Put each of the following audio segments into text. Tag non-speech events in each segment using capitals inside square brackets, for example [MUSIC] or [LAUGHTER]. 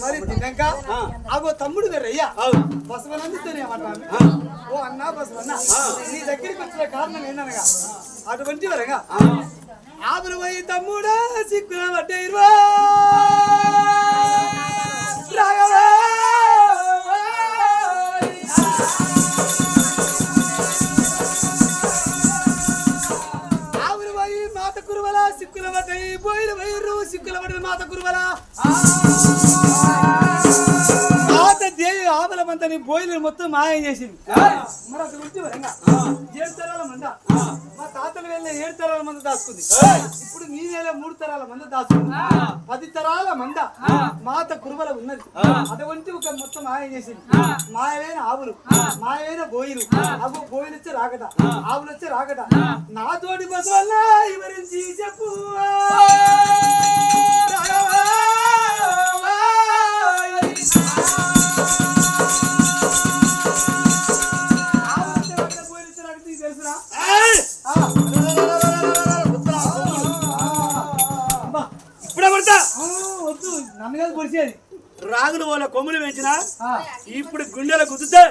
మరి తిన్నాక అగో తమ్ముడు గారు అయ్యా. అవును. బసవనందుతోనే ఏమంటాను ఓ అన్నా బసవన్న నీ దగ్గరికి వచ్చిన కారణం ఏంటనగా అటువంటి వరగా? పోయి తమ్ముడా ఆవులు పోయి మాత కురువల సిక్కుల పడ్డాయి బోయిలు పోయిర్రు సిక్కుల పడ్డది మాత కురువల. ఆవుల మంతని బోయిలు మొత్తం మాయం చేసింది. మరి ఉంటే ఏడు తరాల మంద. మా తాతలు వెళ్ళే ఏడు తరాల మంద దాచుకుంది. ఇప్పుడు వేళ మూడు తరాల మంద దాచుకుంది. పది తరాల మంద. మాత కురువల ఉన్నది. అటువంటి ఒక మొత్తం మాయం చేసింది. మాయమైన ఆవులు. మాయమైన బోయిలు. అవు బోయిలు వచ్చి రాకట. ఆవులు వచ్చి రాకట. నా తోటి బస్ వల్ల వివరించి చెప్పు? ఇప్పుడే కొడతా ఆ, వద్దు నన్ను కాదు పొడిచేది రాగులు వాళ్ళ కొమ్ములు పెంచినా? ఇప్పుడు గుండెలు గుద్దుతే.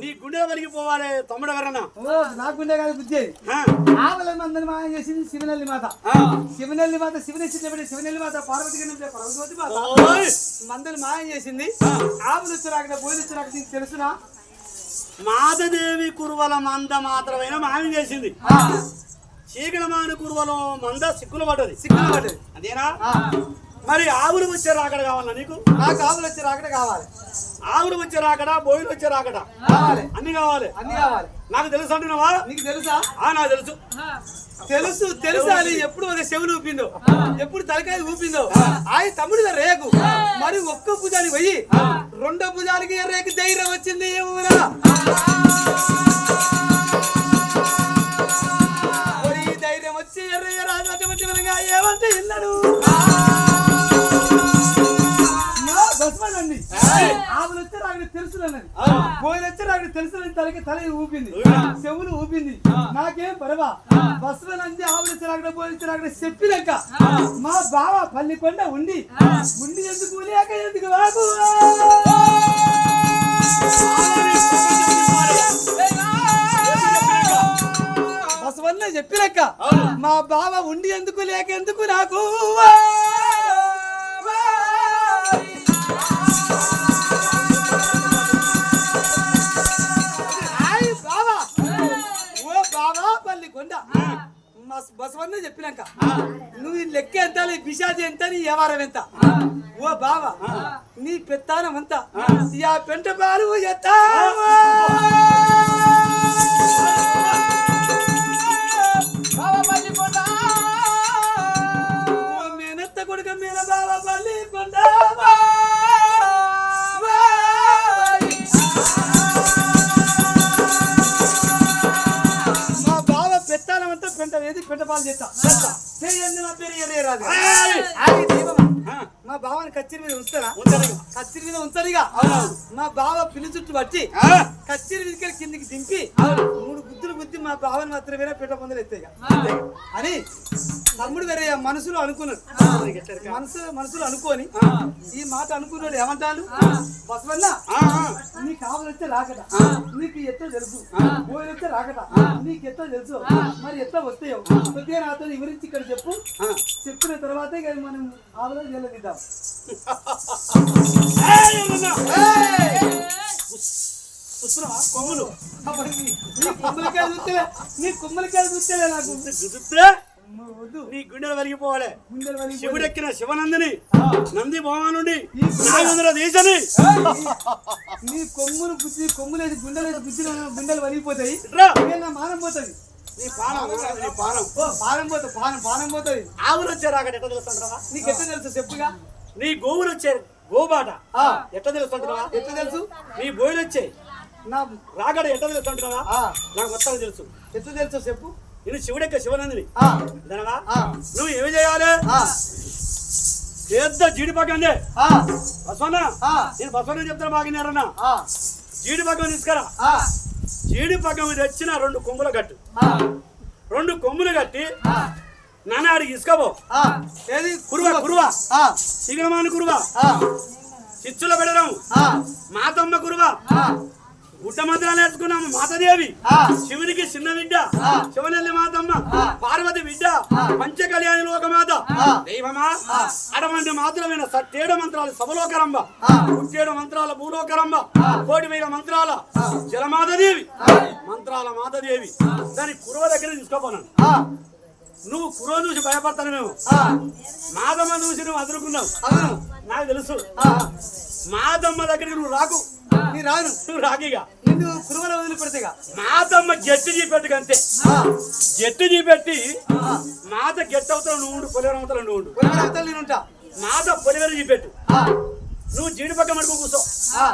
నీ గుండెలు వలిగిపోవాలి తమ్ముడు ఎవరన్నా? ఓ, నాకుండే కాదు ఆ, ఆవుల మందని మాయం చేసింది శివనల్లి మాత. శివనల్లి మాత శివనేశ్వరి శివనల్లి మాత పార్వతి పార్వతి మాత! మందని మాయం చేసింది. ఆవులు వచ్చి రాకట బోయిలు వచ్చి తెలుసునా? మాతదేవి కురువల మంద మాత్రమైన మాయం చేసింది చీకలమాని కురువలో మంద సిక్కులు పడ్డది. సిగ్గులు పడ్డది. అదేనా? మరి ఆవులు వచ్చే రాకడ కావాలా నీకు? నాకు ఆవులు వచ్చి రాకట కావాలి. ఆవులు వచ్చే రాకడ బోయిలు వచ్చే రాకడ? కావాలి. అన్ని కావాలి. అన్ని కావాలి. నాకు తెలుసు అంటున్నావా? నీకు తెలుసా? ఆ నాకు తెలుసు. తెలుసు తెలుసు అని ఎప్పుడు ఒక చెవులు ఊపిందో ఎప్పుడు తలకాయ ఊపిందో ఆయన తమ్ముడు రేకు. మరి ఒక్క భుజానికి పోయి రెండో భుజానికి రేకు ధైర్యం వచ్చింది ఈ ధైర్యం వచ్చి ఏమంటే విన్నాడు నా బస్మనండి ఆవులు వచ్చి రాకడ తెలుసునన్నది వచ్చి రాకడ తెలుసునని తలకి తల ఊపింది. చెవులు ఊపింది. నాకేం పరవా? బస్మనంది ఆవులు వచ్చి రాకడ పోయిన వచ్చి రాకడ చెప్పినాక మా బావ పల్లికొండ ఉండి ఉండి ఎందుకు లేక ఎందుకు బాబు? బసవన్న చెప్పినాక మా బావ ఉండి ఎందుకు లేక ఎందుకు నాకు? మా బసవన్న చెప్పినాక. నువ్వు ఈ లెక్క ఎంత నీ ఎంత నీ వ్యవహారం ఎంత? ఓ బావా నీ పెత్తానం అంతా యా పెంట పాలు ఎత్త మేనత్త పెంట వేది పెంట పాలు చేస్తా. చేయండి నా పేరు ఎర్రే రాదు దీపమా. ఆ, మా బావని కచ్చిరి మీద ఉంచుతారా ఉంచాలి. కచ్చిరి మీద ఉంచాలిగా మా బావ పిల్లి చుట్టూ పట్టి ఆ, కచ్చిరి కిందికి దింపి గుద్దులు గుద్ది మా బావని మాత్రమే పెట్ట పొందలు ఎత్తాయి అని తమ్ముడు వేరే మనసులో అనుకున్నాడు. మనసు మనసులో అనుకోని ఈ మాట అనుకున్నాడు ఏమంటాడు? బసవన్న. నీకు వస్తే రాకట. నీకు ఎత్తో తెలుసు. పోయి వస్తే రాకట. నీకు ఎత్తో తెలుసు. మరి ఎట్లా వస్తాయో? కొద్దిగా నాతో వివరించి ఇక్కడ చెప్పు. చెప్పిన తర్వాతే ఇక మనం [LAUGHS] ఏయ్, ఏమన్నా? చూస్తున్నావా? కొమ్ములు. అప్పుడు నీ- నీ కుమ్మలకాయ చూస్తే నీ కుమ్మలకాయ చూస్తే నాకు. నీ గుండెలు వలిగిపోవాలి. శివుడెక్కిన శివనందిని. నంది భగవానుడి ఈ గుండె- నాగేంద్ర దేశని నీ కొమ్ములు గుద్ది కొమ్ములేసి గుండెలు గుద్దిన గుండెలు వలిగిపోతాయి. నా మానం పోతుంది. నీ పానం నీ పానం. పానం పోతుంది పానం పానం పోతుంది. ఆవులు ఎట్లా తెలుస్తుంటారా నీకు ఎట్లా తెలుసు చెప్పుగా? నీ గోవులు వచ్చే గోబాట. ఎట్లా తెలుస్తుంటారా ఎట్లా తెలుసు? నీ బోయిలు వచ్చే నా రాగడ ఎట్లా తెలుస్తుంటారా ఆ, నాకు మొత్తం తెలుసు. ఎట్లా తెలుసు చెప్పు. నేను శివుడెక్క శివనందిని. నువ్వు ఏమి చేయాలి? ఆ, పెద్ద జీడిపక్కండి ఆ, బసవన్న ఆ, నేను బసవన్న చెప్తాను బాగినారన్న ఆ, జీడిపక్కం తీసుకురా. ఆ, జీడిపక్కం తెచ్చిన రెండు కొమ్ముల కట్టు. రెండు కొమ్ములు కట్టి ఆ, నాన్న ఆడికి ఇసుకోబో. ఏది? కురువ కురువ. ఆ, శిగమాని కురువ. చిచ్చుల పెడదాం ఆ, మాతమ్మ గురువ ఆ, గుడ్డ మంత్రాలు నేర్చుకున్నాము మాతదేవి. శివునికి చిన్న బిడ్డ. శివనల్లి మాతమ్మ. పార్వతి బిడ్డ. పంచ కళ్యాణి లోకమాత. దైవమా? అటువంటి మాత్రమైన సట్టేడు మంత్రాలు సభలోకరంబ. పుట్టేడు మంత్రాల భూలోకరంబ. కోటి వేల మంత్రాల. జలమాతదేవి. మంత్రాల మాతదేవి. దాని కురువ దగ్గర తీసుకోపోనాను. నువ్వు కురువ చూసి భయపడతాను మేము మాదమ్మ చూసి నువ్వు అదురుకున్నావు. నాకు తెలుసు. మాదమ్మ దగ్గరికి నువ్వు రాకు. నీ రాను. నువ్వు రాకిగా. నిన్ను కురుమల వదిలిపెడతేగా. మాతమ్మ గట్టి చూపెట్టుకు అంతే. ఆ, గట్టి చూపెట్టి మాత గట్టి అవుతావు నువ్వు ఉండు పొలివరం అవుతావు నువ్వు ఉండు. అవతల నేనుంటా మాత పొలివరం చూపెట్టు. నువ్వు జీడి పక్క మడుకు ఆ,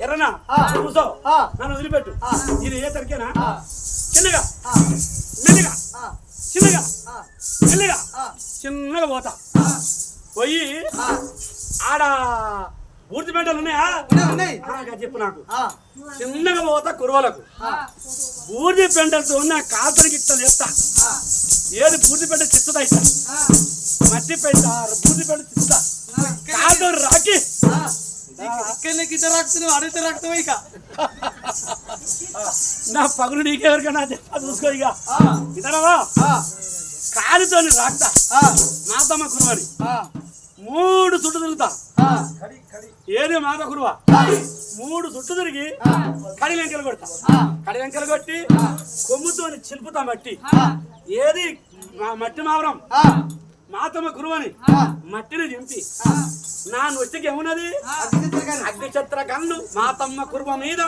ఎర్రనా? ఆ. నన్ను వదిలిపెట్టు. ఇది ఏ తరికేనా? చిన్నగా. ఆ, మెల్లిగా. చిన్నగా. ఆ, మెల్లిగా. ఆ, చిన్నగా పోతా. పోయి ఆడ పూర్తి పెంటలు ఉన్నాయా? చెప్పు నాకు. చిన్నగా పోతా కురవలకు బూర్ది పెంటలతో ఉన్న కాతరికి ఇట్లా లేస్తా ఆ, ఏది బూర్ది పెంట చిత్తదా ఆ, మట్టి పెంట బూర్ది పెంట చిత్తా కాదు రాకి. ఇక్కడనే గిట్ట రాకుతున్నావు అడిగితే రాకుతావు ఇక. నా పగులు నీకెవరికైనా చెప్పా చూసుకో ఇక. ఇతరవా ఆ, కాలుతోని రాక్తా. ఆ, మాతమ్మ కురువని ఆ, మూడు చుట్టు తిరుగుతా. ఏది మాత కురువ ఆ, మూడు చుట్టు తిరిగి కడి వెంకలు కొడతా. ఆ, కడి వెంకలు కొట్టి కొమ్ముతోని చిలుపుతా మట్టి. ఏది మా మట్టి మావరం? మాతమ్మ కురువని ఆ, మట్టిని దింపి. నా నొచ్చికి ఏమున్నది? అది తిరగాలి. అగ్ని చత్ర కళ్ళు మాతమ్మ కురువ మీద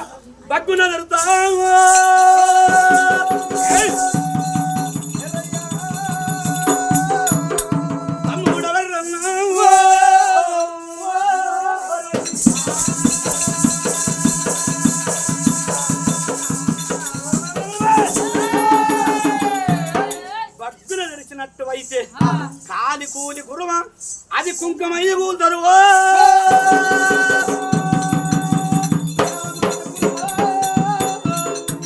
బగ్గున దొరుకుతా అది కుంకుమయ్యి కూలుతారు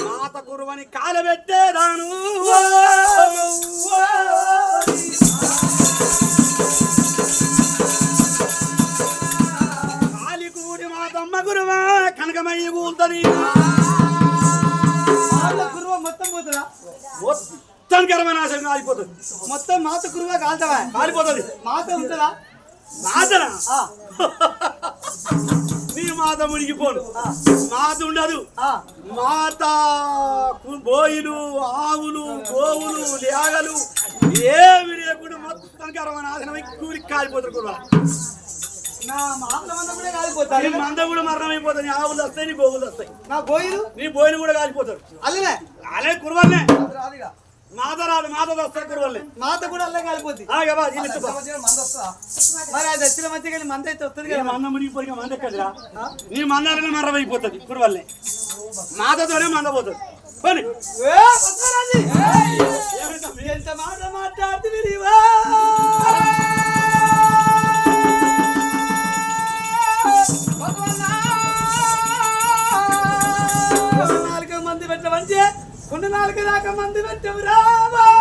మాత గురువని కాలబెట్టేదాను మొత్తం గర్భనాశనం కాలిపోతుంది మొత్తం మాత కురువ కాల్తావా కాలిపోతుంది. మాత ఉంటుందా? మాతనా? నీ మాత మునిగిపోను. మాత ఉండదు. మాత బోయిలు ఆవులు గోవులు లేగలు ఏమి లేకుండా మొత్తం గర్భనాశనం కూలి కాలిపోతారు కూడా నా మాటల మంద కూడా మరణం అయిపోతాయి ఆవులు వస్తాయి నీ గోవులు వస్తాయి. నా బోయిలు? నీ బోయిలు కూడా కాలిపోతారు. అల్లనే? అలే కురవల్నే రాదు మాత వస్తాయి కురవల్నే మాత కూడా అల్లే కాలిపోద్ది. ఆగబా జీలిస్తుపా మరి అది వచ్చిన మధ్య కానీ మంద అయితే వస్తుంది నీ కదా మంద మునిగిపోయి మంద ఎక్కడిరా నీ మందాలనే మరణం అయిపోతుంది కురవల్నే మాతతోనే మంద పోతుంది. పోనీ? ఎంత మాట మాట్లాడుతుంది కొన్ని నాలుగు మంది పెట్టము రావా!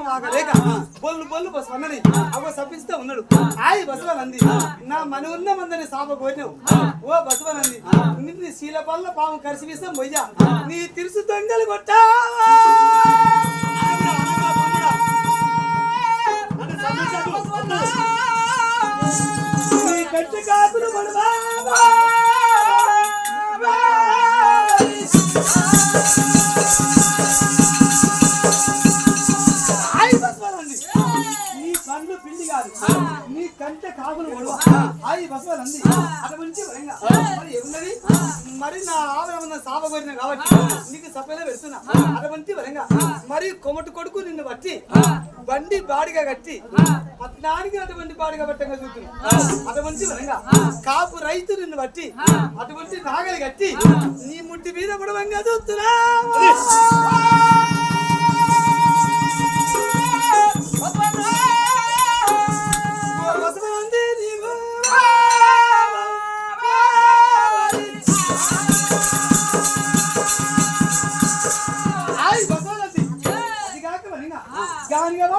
కోపం ఆగలేక బొల్లు బొల్లు బసవన్నది అవ సపిస్తే ఉన్నాడు. ఆయ్ బసవనంది నా మన ఉన్న మందని సాప కోరినావు. ఓ బసవనంది నిన్ను శీల పళ్ళ పాము కరిసిపిస్తాం పోయ్యా నీ తిరుసు దొంగలు. నీ కట్టి కాపులు ఆయ్ బసవనంది కంటే కాకులు ఒడవ ఆయి బసవలు అంది అటువంటి వరంగా మరి ఏమున్నది? మరి నా ఆవరణ సాప కోరిన కాబట్టి నీకు సపేలా పెడుతున్నా. అటువంటి వరంగా. మరి కొమటి కొడుకు నిన్ను బట్టి బండి బాడిగా కట్టి పట్నానికి అటువంటి బాడిగా పట్టంగా చూస్తున్నా. అటువంటి వరంగా. కాపు రైతు నిన్ను బట్టి అటువంటి నాగలి కట్టి నీ ముట్టి మీద కూడా వంగా చూస్తున్నా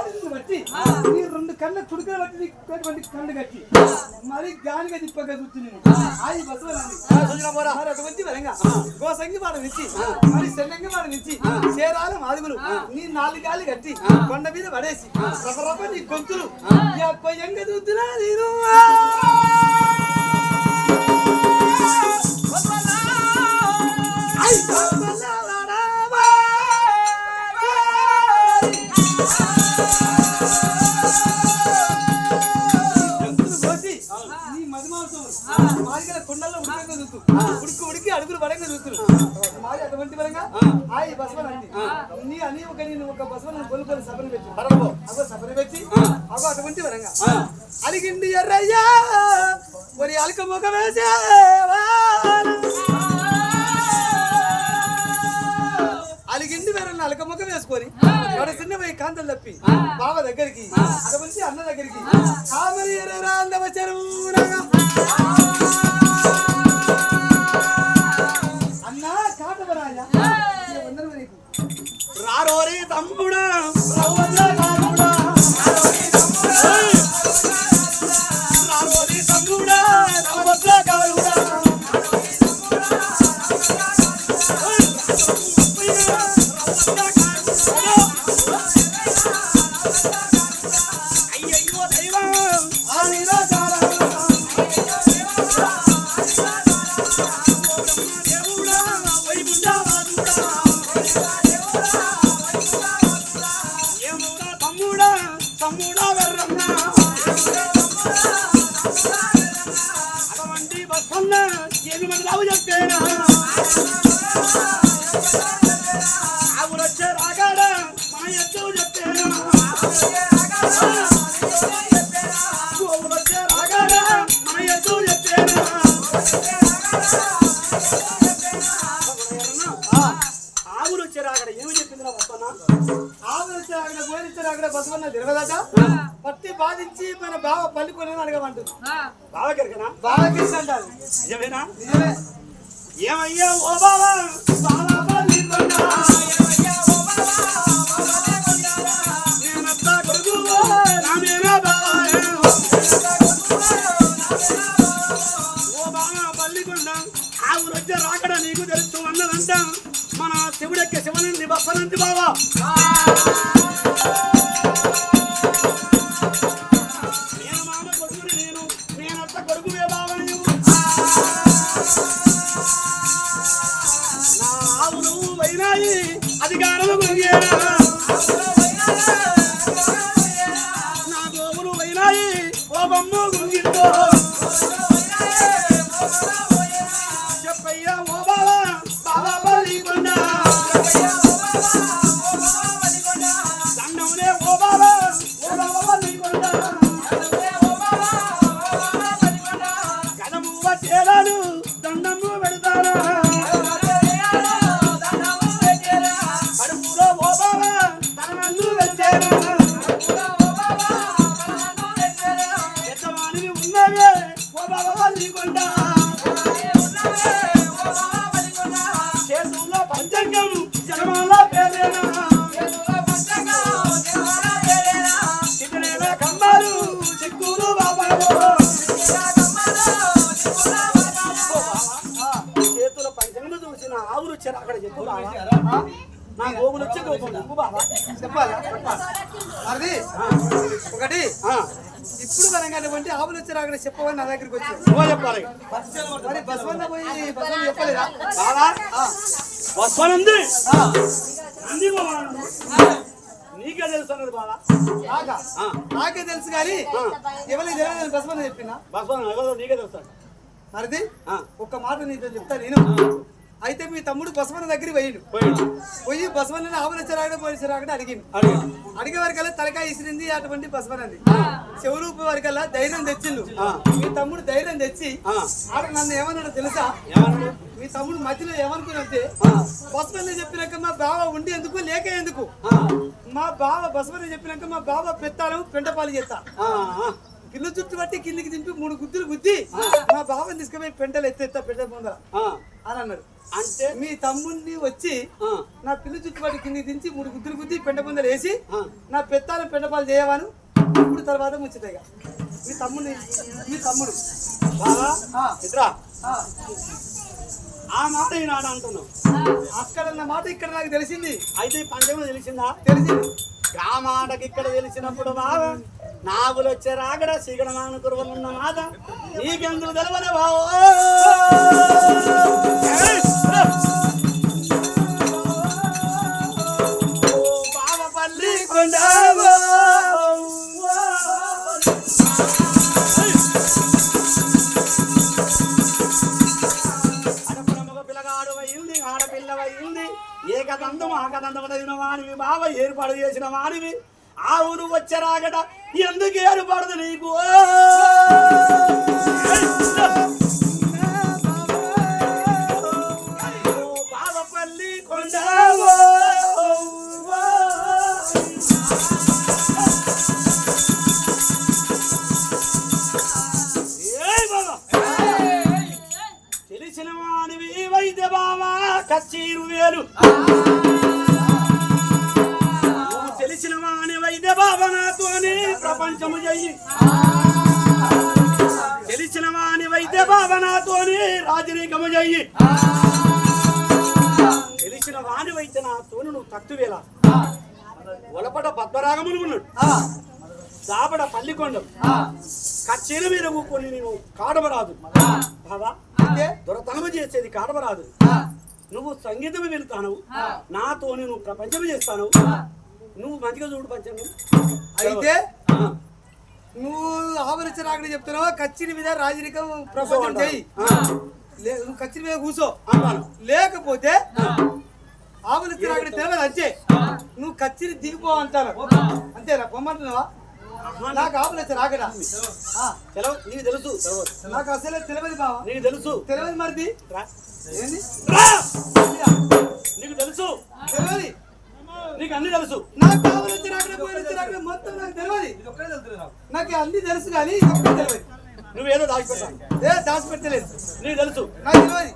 నిన్ను బట్టి నీ రెండు కళ్ళ తుడుకలు బట్టి నీకు కళ్ళు కట్టి. మరి గానిగా తిప్పగా బసవనంది మరి అటువంటి వరంగా. గోసంగి వాడు నిచ్చి మరి సెల్లంగి వాడు నిచ్చి చేరాల మాదుగులు నీ నాలుగు గాలి కట్టి కొండ మీద పడేసి రకరక నీ గొంతులు కొయ్యంగా చూస్తున్నా నేను? మాదిగల కొండల్లో ఉడకంగా చూస్తూ ఉడికి ఉడికి అడుగులు పడంగా చూస్తూ మాది అటువంటి పరంగా ఆయి బసవన్ అండి నీ అని ఒక నేను ఒక బసవన్ కొనుక్కొని సభను పెట్టి. అగో సభను పెట్టి అగో అటువంటి పరంగా అలిగింది ఎర్రయ్యా మరి అలక మొగ వేసేవా అలిగిండి వేరే అలక మొక్క వేసుకొని వాడు చిన్న పోయి కాంతలు తప్పి బావ దగ్గరికి అటువంటి అన్న దగ్గరికి. కామరి అందవ చెరువునగా. రారోరే తమ్ముడా తమ్ముడా వెర్రన్నా బావ పల్లికొని అడగమంటుంది బావకెరకనా బాగా కృష్ణ అంటారు. నిజమేనా? నిజమే. ఏమయ్యా ఓ. ఓ బావా? పల్లికొండ ఆవులు వచ్చే రాకడ నీకు తెలుసు అన్నదంట. మన శివుడెక్కే శివనంది బప్పనంది బావా? అది ఒకటి? ఇప్పుడు వరంగాటువంటి ఆవులు వచ్చి రాకడ చెప్పవని నా దగ్గరికి వచ్చి? చెప్పాలి. మరి బసవన్న పోయి బసవన్న చెప్పలేదా? అంది బావా? నీకే తెలుసు అన్నది బావా. నాకా? తెలుసు కానీ ఎవరికి తెలియదు బస్మని చెప్పిన? బస్సు ఎవరో నీకే తెలుసు మరిది. ఒక్క మాట నీతో చెప్తా నేను. అయితే మీ తమ్ముడు బసవన్న దగ్గరికి పోయిండు. పోయి బసవన్న ఆవుల చెరాగడ పోయిన చెరాగడ అడిగిండు. అడిగా వరకల్లా తలకాయ ఇసిరింది అటువంటి బసవనంది చెవురూపు వరకల్లా ధైర్యం తెచ్చిండు. మీ తమ్ముడు ధైర్యం తెచ్చి. ఆడ నన్ను ఏమన్నాడు తెలుసా? మీ తమ్ముడు మధ్యలో ఏమనుకున్నట్టే. బసవన్న చెప్పినాక మా బావ ఉండి ఎందుకు లేక ఎందుకు. మా బావ బసవన్న చెప్పినాక మా బావ పెత్తాను పెంటపాలు చేస్తా. కింద చుట్టూ పట్టి కిందికి దింపి మూడు గుద్దులు గుద్ది మా బావని తీసుకుపోయి పెంటలు ఎత్తెత్తా పెంట ముందర. అని అన్నాడు. అంటే? మీ తమ్ముడిని వచ్చి. నా పిల్లి చుట్టుపట్టి కిందికి దించి మూడు గుద్దులు గుద్ది పెంట ముందర వేసి. నా పెత్తాలు పెంటపాలు చేయవాను. ఇప్పుడు తర్వాత ముచ్చటగా. మీ తమ్ముడిని మీ తమ్ముడు. ఆ. ఇట్రా. ఆ, మాట ఈనాడు అంటున్నావు. అక్కడ ఉన్న మాట ఇక్కడ నాకు తెలిసింది. అయితే ఈ పంచమ తెలిసిందా? తెలిసింది. ఆ మాటకి ఇక్కడ తెలిసినప్పుడు బాగా నాగులు వచ్చే రాగడ సీగడ మాన కురువనున్న మాట నీకెందుకు తెలవలే బావో? ఓ బావపల్లి కొండావో. ఆడపిల్ల మగ పిల్లగాడు అయింది ఆడపిల్ల ఏ కదందం ఆ కదందం తగిన వాడివి బావ ఏర్పాటు చేసిన వాడివి. ఆ ఊరు వచ్చే రాగట ఎందుకు ఏర్పడదు నీకు? కొండావో. తెలిసిన వాడివి వైద్య బావా కచ్చీరు వేలు. ఇదే భావనతో ప్రపంచము చెయ్యి తెలిసిన వాణి వైద్య భావనతో రాజనీకము చెయ్యి తెలిసిన వాణి వైద్య నాతో నువ్వు తత్తువేలా ఒలపట పద్మరాగములు ఉన్నాడు. దాపడ పల్లికొండం ఆ, కచ్చేల మీద కూకొని నేను కాడమరాదు బాబా అంటే దొరతనము చేసేది కాడమరాదు నువ్వు సంగీతం వెళ్తాను నాతో నువ్వు ప్రపంచం చేస్తాను నువ్వు మంచిగా చూడు పంచంగం అయితే నువ్వు ఆవరించి రాకని చెప్తున్నావా? కచ్చిరి మీద రాజరికం ప్రపంచం లే- నువ్వు కచ్చిరి మీద కూర్చో. లేకపోతే ఆవులు తిరగడి తెలియదు అంతే. నువ్వు కచ్చిరి దిగిపో అంటాను. అంతేనా? పొమ్మంటున్నావా? నాకు వచ్చి రాకడా నీకు తెలుసు. నాకు అసలే తెలియదు బావా. నీకు తెలుసు. తెలియదు మరిది! నీకు తెలుసు. తెలియదు నీకు అన్ని తెలుసు. నాకు ఆవులు వచ్చి రాకడా పోయిన వచ్చి రాకడా మొత్తం నాకు తెలియదు. నాకు. అన్ని తెలుసు కానీ ఇది ఒక్కటే తెలియదు. నువ్వేదో దాచిపెట్టాను ఏ దాచిపెట్టలేదు. నీకు తెలుసు. నాకు తెలియదు.